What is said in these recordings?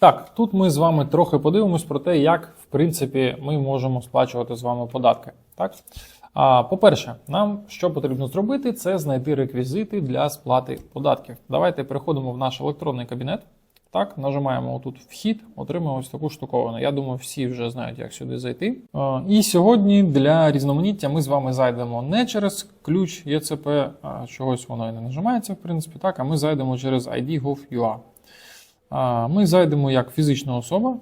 Так, тут ми з вами трохи подивимось про те, як в принципі ми можемо сплачувати з вами податки. Так? А, по-перше, нам що потрібно зробити, це знайти реквізити для сплати податків. Давайте переходимо в наш електронний кабінет. Так, нажимаємо тут вхід, отримаємо ось таку штуковину. Я думаю, всі вже знають, як сюди зайти. І сьогодні для різноманіття ми з вами зайдемо не через ключ ЄЦП, а чогось воно і не нажимається, в принципі, так, а ми зайдемо через ID.gov.ua. Ми зайдемо як фізична особа,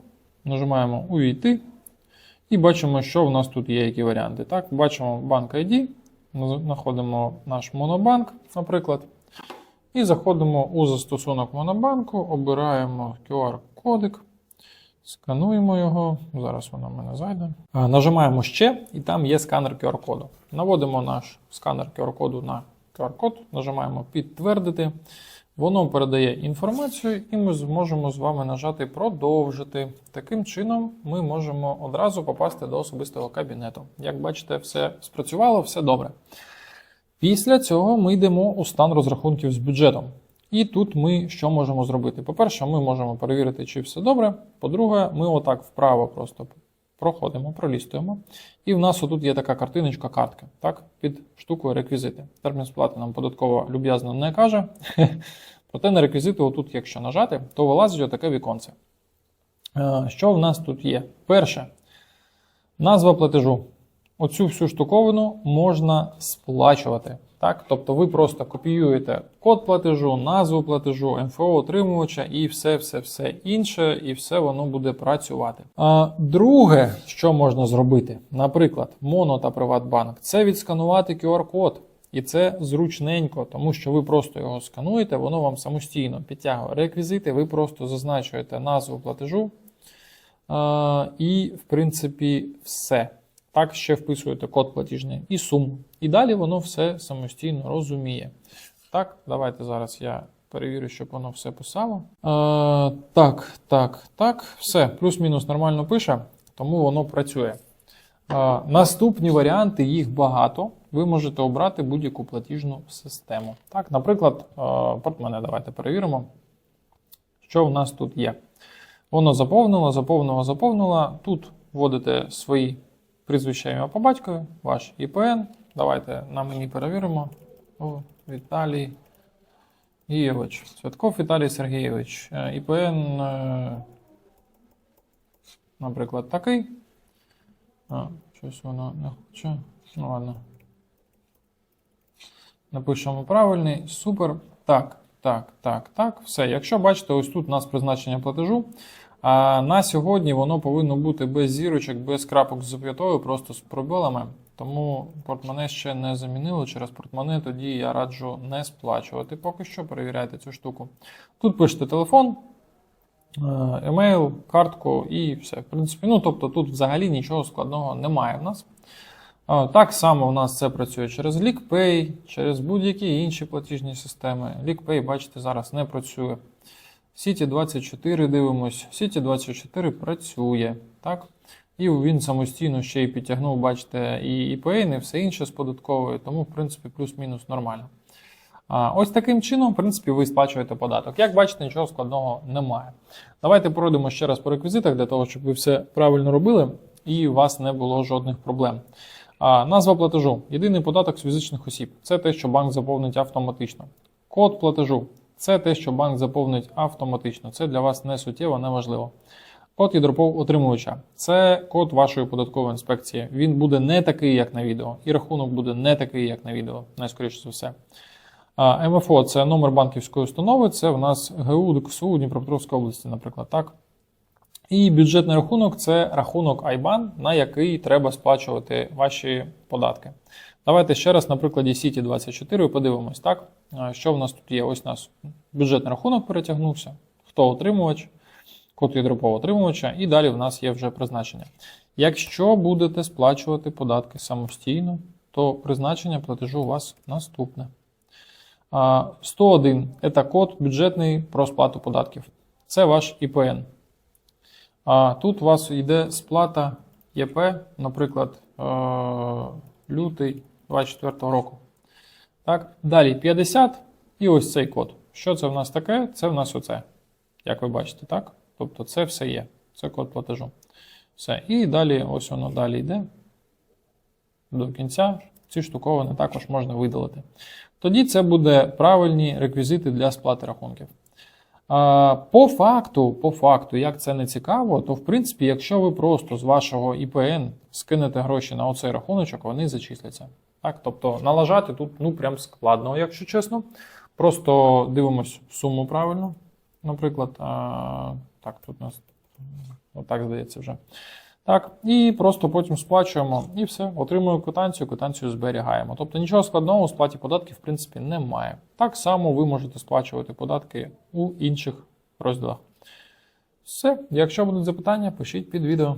нажимаємо Увійти і бачимо, що в нас тут є, які варіанти. Так, Бачимо банк ID, знаходимо наш монобанк, наприклад. І заходимо у застосунок Монобанку, обираємо QR-кодик, скануємо його. Зараз воно в мене зайде. Нажимаємо ще, і там є сканер QR-коду. Наводимо наш сканер QR-коду на QR-код, нажимаємо підтвердити. Воно передає інформацію, і ми зможемо з вами нажати продовжити. Таким чином, ми можемо одразу попасти до особистого кабінету. Як бачите, все спрацювало, все добре. Після цього ми йдемо у стан розрахунків з бюджетом. І тут ми що можемо зробити? По-перше, ми можемо перевірити, чи все добре. По-друге, ми отак вправо просто проходимо, пролістуємо. І в нас отут є така картиночка картки, так, під штукою реквізити. Термін сплати нам податково люб'язно не каже. Проте на реквізити, отут, якщо нажати, то вилазить отаке віконце. Е, Що в нас тут є? Перше, назва платежу. Оцю всю штуковину можна сплачувати. Так? Тобто ви просто копіюєте код платежу, назву платежу, МФО отримувача і все, все, все інше, і все воно буде працювати. А, друге, що можна зробити, наприклад, Моно та Приватбанк, це відсканувати QR-код. І це зручненько, тому що ви просто його скануєте, воно вам самостійно підтягує реквізити, ви просто зазначуєте назву платежу. А, і, в принципі, все. Так, ще вписуєте код платіжний і суму. І далі воно все самостійно розуміє. Так, давайте зараз я перевірю, щоб воно все писало. А, так, так, так, все. Плюс-мінус нормально пише, тому воно працює. А, наступні варіанти, їх багато. Ви можете обрати будь-яку платіжну систему. Так, наприклад, а, портмоне давайте перевіримо, що в нас тут є. Воно заповнило, заповнило, заповнило. Тут вводите свої прізвище ім'я по батькові, ваш ІПН. Давайте на мені перевіримо. О, Віталій Гійович. Святков Віталій Сергійович. Е, ІПН, е, наприклад, такий. А, щось воно не хоче. Ну ладно. Напишемо правильний. Супер. Так, так, так, так. Все. Якщо бачите, ось тут у нас призначення платежу. А на сьогодні воно повинно бути без зірочок, без крапок з зап'ятою, просто з пробилами. Тому портмоне ще не замінило. Через портмоне тоді я раджу не сплачувати. Поки що перевіряйте цю штуку. Тут пишете телефон, е, емейл, картку і все. В принципі, ну тобто тут взагалі нічого складного немає в нас. Так само у нас це працює через LeakPay, через будь-які інші платіжні системи. LeakPay, бачите, зараз не працює. Сіті 24 дивимось. Сіті 24 працює. так? І він самостійно ще й підтягнув, бачите, і IPN, і все інше з податковою, тому, в принципі, плюс-мінус нормально. А, Ось таким чином, в принципі, ви сплачуєте податок. Як бачите, нічого складного немає. Давайте пройдемо ще раз по реквізитах, для того, щоб ви все правильно робили і у вас не було жодних проблем. А, Назва платежу. Єдиний податок з фізичних осіб. Це те, що банк заповнить автоматично. Код платежу. Це те, що банк заповнить автоматично. Це для вас не суттєво, не важливо. Код ідропов отримувача. Це код вашої податкової інспекції. Він буде не такий, як на відео. І рахунок буде не такий, як на відео, найскоріше за все. МФО це номер банківської установи. Це в нас ГУ ДКСУ Дніпропетровської області, наприклад. так. І бюджетний рахунок це рахунок IBAN, на який треба сплачувати ваші податки. Давайте ще раз на прикладі Сіті 24 подивимось, так? Що в нас тут є? Ось у нас бюджетний рахунок перетягнувся, хто отримувач, код ядропового отримувача, і далі в нас є вже призначення. Якщо будете сплачувати податки самостійно, то призначення платежу у вас наступне. 101 це код бюджетний про сплату податків. Це ваш ІПН. А тут у вас йде сплата ЄП, наприклад, лютий 24 року. Так, Далі 50 і ось цей код. Що це в нас таке? Це в нас оце. Як ви бачите, так? Тобто це все є. Це код платежу. Все. І далі, ось воно далі йде. До кінця ці штуковини також можна видалити. Тоді це буде правильні реквізити для сплати рахунків. По факту, по факту, як це не цікаво, то в принципі, якщо ви просто з вашого ІПН скинете гроші на оцей рахуночок, вони зачисляться. Так, тобто налажати тут ну прям складно, якщо чесно. Просто дивимось суму правильно. Наприклад, а, так, тут у нас отак здається вже. Так, і просто потім сплачуємо і все, отримуємо квитанцію, квитанцію зберігаємо. Тобто нічого складного у сплаті податків, в принципі, немає. Так само ви можете сплачувати податки у інших розділах. Все, якщо будуть запитання, пишіть під відео.